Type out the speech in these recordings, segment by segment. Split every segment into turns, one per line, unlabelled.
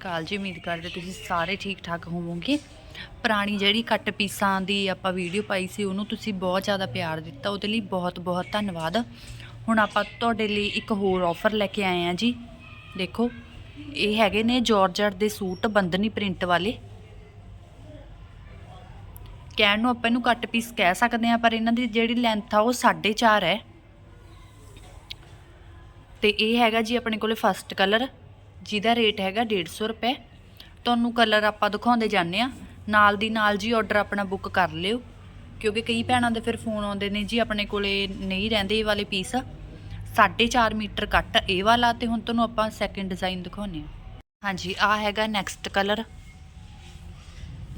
ਕਾਲ ਜੀ, ਉਮੀਦ ਕਰਦੇ ਤੁਸੀਂ ਸਾਰੇ ਠੀਕ ਠਾਕ ਹੋਵੋਗੇ। ਪੁਰਾਣੀ ਜਿਹੜੀ ਕੱਟ ਪੀਸਾਂ ਦੀ ਆਪਾਂ ਵੀਡੀਓ ਪਾਈ ਸੀ, ਉਹਨੂੰ ਤੁਸੀਂ ਬਹੁਤ ਜ਼ਿਆਦਾ ਪਿਆਰ ਦਿੱਤਾ, ਉਹਦੇ ਲਈ ਬਹੁਤ ਬਹੁਤ ਧੰਨਵਾਦ। ਹੁਣ ਆਪਾਂ ਤੁਹਾਡੇ ਲਈ ਇੱਕ ਹੋਰ ਆਫਰ ਲੈ ਕੇ ਆਏ ਆ ਜੀ। ਦੇਖੋ, ਇਹ ਹੈਗੇ ਨੇ ਜਾਰਜਟ ਦੇ ਸੂਟ ਬੰਦਨੀ ਪ੍ਰਿੰਟ ਵਾਲੇ। ਕਹਿਣ ਨੂੰ ਆਪਾਂ ਇਹਨੂੰ ਕੱਟ ਪੀਸ ਕਹਿ ਸਕਦੇ ਆ ਪਰ ਇਹਨਾਂ ਦੀ ਜਿਹੜੀ ਲੈਂਥ ਆ, ਉਹ 4.5 ਹੈ। ਤੇ ਇਹ ਹੈਗਾ ਜੀ ਆਪਣੇ ਕੋਲੇ ਫਸਟ ਕਲਰ ਜਿਹਦਾ ਰੇਟ ਹੈਗਾ 150 ਰੁਪਏ। ਤੁਹਾਨੂੰ ਕਲਰ ਆਪਾਂ ਦਿਖਾਉਂਦੇ ਜਾਂਦੇ ਆ ਨਾਲ ਦੀ ਨਾਲ ਜੀ ਆਰਡਰ ਆਪਣਾ ਬੁੱਕ ਕਰ ਲਿਓ। ਕਿਉਂਕਿ ਕਈ ਭੈਣਾਂ ਦੇ ਫਿਰ ਫੋਨ ਆਉਂਦੇ ਨੇ ਜੀ, ਆਪਣੇ ਕੋਲੇ ਨਹੀਂ ਰਹਿੰਦੇ ਇਹ ਵਾਲੇ ਪੀਸ 4.5 ਮੀਟਰ ਕੱਟ ਇਹ ਵਾਲਾ ਤੇ ਹੁਣ ਤੁਹਾਨੂੰ ਆਪਾਂ ਸੈਕਿੰਡ ਡਿਜ਼ਾਈਨ ਦਿਖਾਉਂਦੇ ਆ ਹਾਂਜੀ ਆ ਹੈਗਾ ਨੈਕਸਟ ਕਲਰ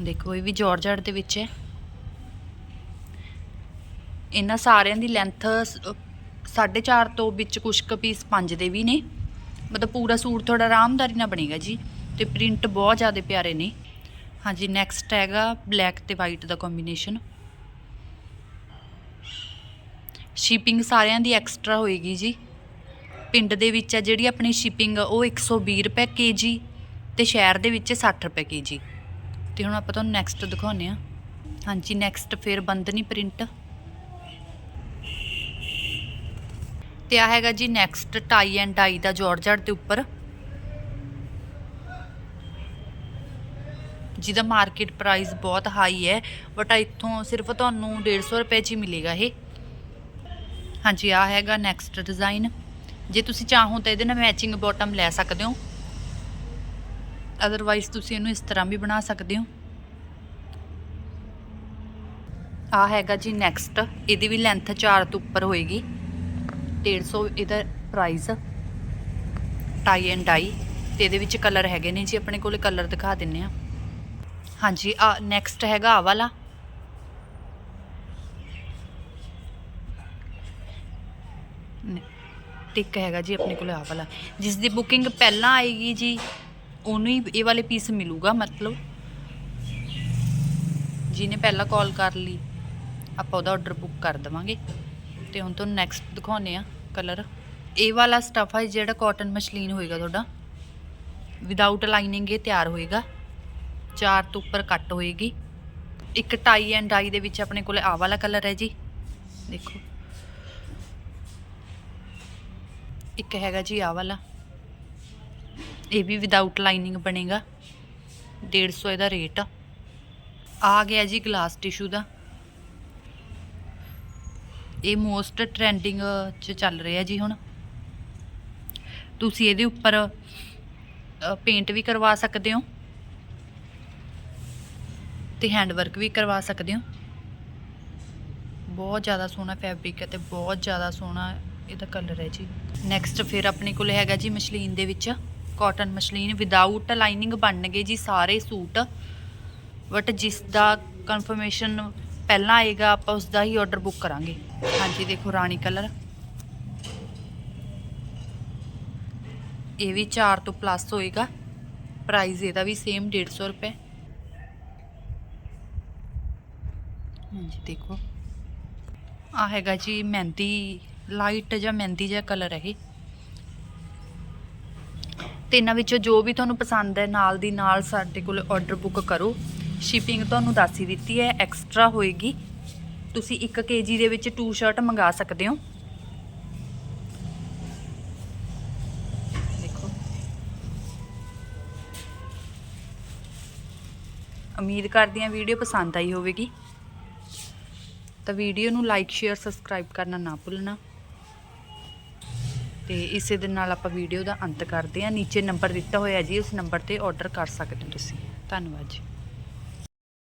ਦੇਖੋ, ਇਹ ਵੀ ਜਾਰਜਟ ਦੇ ਵਿੱਚ ਹੈ। ਇਹਨਾਂ ਸਾਰਿਆਂ ਦੀ ਲੈਂਥ 4.5 ਤੋਂ ਵਿੱਚ ਕੁਛ ਕੁ ਪੀਸ 5 ਦੇ ਵੀ ਨੇ। ਮਤਲਬ ਪੂਰਾ ਸੂਟ ਥੋੜਾ ਆਰਾਮਦਾਰੀ ਨਾਲ ਬਣੇਗਾ ਜੀ ਤੇ ਪ੍ਰਿੰਟ ਬਹੁਤ ਜ਼ਿਆਦਾ ਪਿਆਰੇ ਨੇ। ਹਾਂਜੀ ਨੈਕਸਟ ਹੈਗਾ ਬਲੈਕ ਤੇ ਵਾਈਟ ਦਾ ਕੰਬੀਨੇਸ਼ਨ ਸ਼ਿਪਿੰਗ ਸਾਰਿਆਂ ਦੀ ਐਕਸਟਰਾ ਹੋਏਗੀ ਜੀ। ਪਿੰਡ ਦੇ ਵਿੱਚ ਆ ਜਿਹੜੀ ਆਪਣੀ ਸ਼ਿਪਿੰਗ ਉਹ 120 ਰੁਪਏ ਕੇਜੀ ਤੇ ਸ਼ਹਿਰ ਦੇ ਵਿੱਚ 60 ਰੁਪਏ ਕੇਜੀ ਤੇ ਹੁਣ ਆਪਾਂ ਤੁਹਾਨੂੰ ਨੈਕਸਟ ਦਿਖਾਉਂਦੇ ਆ ਹਾਂਜੀ ਨੈਕਸਟ ਫਿਰ ਬੰਦਨੀ ਪ੍ਰਿੰਟ ਤੇ ਆ ਹੈਗਾ ਜੀ ਨੈਕਸਟ ਟਾਈ ਐਂਡ ਡਾਈ ਦਾ ਜਾਰਜਟ ਦੇ ਉੱਪਰ। ਜਿਹਦਾ ਮਾਰਕੀਟ ਪ੍ਰਾਈਸ ਬਹੁਤ ਹਾਈ ਹੈ ਬਟ ਇੱਥੋਂ ਸਿਰਫ ਤੁਹਾਨੂੰ 150 ਰੁਪਏ 'ਚ ਹੀ ਮਿਲੇਗਾ ਇਹ। ਹਾਂਜੀ, ਆ ਹੈਗਾ ਨੈਕਸਟ ਡਿਜ਼ਾਈਨ ਜੇ ਤੁਸੀਂ ਚਾਹੋ ਤਾਂ ਇਹਦੇ ਨਾਲ ਮੈਚਿੰਗ ਬਾਟਮ ਲੈ ਸਕਦੇ ਹੋ। ਅਦਰਵਾਈਜ਼ ਤੁਸੀਂ ਇਹਨੂੰ ਇਸ ਤਰ੍ਹਾਂ ਵੀ ਬਣਾ ਸਕਦੇ ਹੋ। ਆ ਹੈਗਾ ਜੀ ਨੈਕਸਟ ਇਹਦੀ ਵੀ ਲੈਂਥ 4 ਤੋਂ ਉੱਪਰ ਹੋਏਗੀ। 150 ਇਹਦਾ ਪ੍ਰਾਈਸ ਟਾਈ ਐਂਡ ਡਾਈ ਤੇ ਇਹਦੇ ਵਿੱਚ ਕਲਰ ਹੈਗੇ ਨੇ ਜੀ, ਆਪਣੇ ਕੋਲੇ ਕਲਰ ਦਿਖਾ ਦਿੰਨੇ ਆ। ਹਾਂਜੀ, ਆ ਨੈਕਸਟ ਹੈਗਾ ਆ ਵਾਲਾ। ਟਿਕ ਹੈਗਾ ਜੀ ਆਪਣੇ ਕੋਲੇ ਆ ਵਾਲਾ। ਜਿਸ ਦੀ ਬੁਕਿੰਗ ਪਹਿਲਾਂ ਆਏਗੀ ਜੀ, ਉਹਨੂੰ ਹੀ ਇਹ ਵਾਲੇ ਪੀਸ ਮਿਲੂਗਾ, ਮਤਲਬ। ਜਿਹਨੇ ਪਹਿਲਾਂ ਕਾਲ ਕਰ ਲਈ, ਆਪਾਂ ਉਹਦਾ ਆਰਡਰ ਬੁੱਕ ਕਰ ਦੇਵਾਂਗੇ। ਤੇ ਹੁਣ ਤੁਹਾਨੂੰ ਨੈਕਸਟ ਦਿਖਾਉਨੇ ਆ ਕਲਰ ਇਹ ਵਾਲਾ ਸਟਫ ਹੈ ਜਿਹੜਾ ਕਾਟਨ ਮਸ਼ਲੀਨ ਹੋਏਗਾ ਤੁਹਾਡਾ ਵਿਦਆਊਟ ਲਾਈਨਿੰਗ ਇਹ ਤਿਆਰ ਹੋਏਗਾ। ਚਾਰ ਤੋਂ ਉੱਪਰ ਕੱਟ ਹੋਏਗੀ। ਇੱਕ ਟਾਈ ਐਂਡ ਡਾਈ ਦੇ ਵਿੱਚ ਆਪਣੇ ਕੋਲੇ ਆਹ ਵਾਲਾ ਕਲਰ ਹੈ ਜੀ। ਦੇਖੋ। ਇੱਕ ਹੈਗਾ ਜੀ ਆਹ ਵਾਲਾ। ਇਹ ਵੀ ਵਿਦਆਊਟ ਲਾਈਨਿੰਗ ਬਣੇਗਾ। 150 ਇਹਦਾ ਰੇਟ ਆ। ਗਿਆ ਜੀ ਗਲਾਸ ਟਿਸ਼ੂ ਦਾ। ਇਹ ਮੋਸਟ ਟ੍ਰੈਂਡਿੰਗ ਚ ਚੱਲ ਰਿਹਾ ਜੀ ਹੁਣ। ਤੁਸੀਂ ਇਹਦੇ ਉੱਪਰ ਪੇਂਟ ਵੀ ਕਰਵਾ ਸਕਦੇ ਹੋ। ਤੇ ਹੈਂਡ ਵਰਕ ਵੀ ਕਰਵਾ ਸਕਦੇ ਹੋ। ਬਹੁਤ ਜ਼ਿਆਦਾ ਸੋਹਣਾ ਫੈਬਰਿਕ ਹੈ ਤੇ ਬਹੁਤ ਜ਼ਿਆਦਾ ਸੋਹਣਾ ਇਹਦਾ ਕਲਰ ਹੈ ਜੀ। ਨੈਕਸਟ ਫਿਰ ਆਪਣੇ ਕੋਲ ਹੈਗਾ ਜੀ ਮਸ਼ਲੀਨ ਦੇ ਵਿੱਚ। ਕਾਟਨ ਮਸ਼ਲੀਨ ਵਿਦਆਊਟ ਲਾਈਨਿੰਗ ਬਣਨਗੇ ਜੀ ਸਾਰੇ ਸੂਟ। ਬਟ ਜਿਸ ਦਾ ਕਨਫਰਮੇਸ਼ਨ ਪਹਿਲਾਂ ਆਏਗਾ, ਆਪਾਂ ਉਸ ਦਾ ਹੀ ਆਰਡਰ ਬੁੱਕ ਕਰਾਂਗੇ। ਹਾਂਜੀ, ਦੇਖੋ, ਰਾਣੀ ਕਲਰ। ਇਹ ਵੀ 4 ਤੋਂ ਪਲੱਸ ਹੋਏਗਾ। ਪ੍ਰਾਈਸ ਇਹਦਾ ਵੀ ਸੇਮ 150 ਰੁਪਏ। ਹਾਂਜੀ, ਦੇਖੋ। ਆ ਹੈਗਾ ਜੀ, ਮਹਿੰਦੀ ਲਾਈਟ ਜਾਂ ਮਹਿੰਦੀ ਜਿਹਾ ਕਲਰ ਹੈ ਇਹ। ਤੇ ਇਹਨਾਂ ਵਿੱਚੋਂ ਜੋ ਵੀ ਤੁਹਾਨੂੰ ਪਸੰਦ ਹੈ, ਨਾਲ ਦੀ ਨਾਲ ਸਾਡੇ ਕੋਲ ਆਰਡਰ ਬੁੱਕ ਕਰੋ। ਸ਼ਿਪਿੰਗ ਤੁਹਾਨੂੰ ਦੱਸ ਹੀ ਦਿੱਤੀ ਹੈ ਐਕਸਟਰਾ ਹੋਏਗੀ। ਤੁਸੀਂ 1 ਕੇਜੀ ਦੇ ਵਿੱਚ ਟੂ ਸ਼ਰਟ ਮੰਗਾ ਸਕਦੇ ਹੋ। ਦੇਖੋ। ਉਮੀਦ ਕਰਦੀ ਹਾਂ ਵੀਡੀਓ ਪਸੰਦ ਆਈ ਹੋਵੇਗੀ। ਤਾਂ ਵੀਡੀਓ ਨੂੰ ਲਾਈਕ ਸ਼ੇਅਰ ਸਬਸਕ੍ਰਾਈਬ ਕਰਨਾ ਨਾ ਭੁੱਲਣਾ। ਤੇ ਇਸੇ ਦੇ ਨਾਲ ਆਪਾਂ ਵੀਡੀਓ ਦਾ ਅੰਤ ਕਰਦੇ ਹਾਂ। ਨੀਚੇ ਨੰਬਰ ਦਿੱਤਾ ਹੋਇਆ ਜੀ, ਉਸ ਨੰਬਰ ਤੇ ਆਰਡਰ ਕਰ ਸਕਦੇ ਹੋ ਤੁਸੀਂ। ਧੰਨਵਾਦ ਜੀ।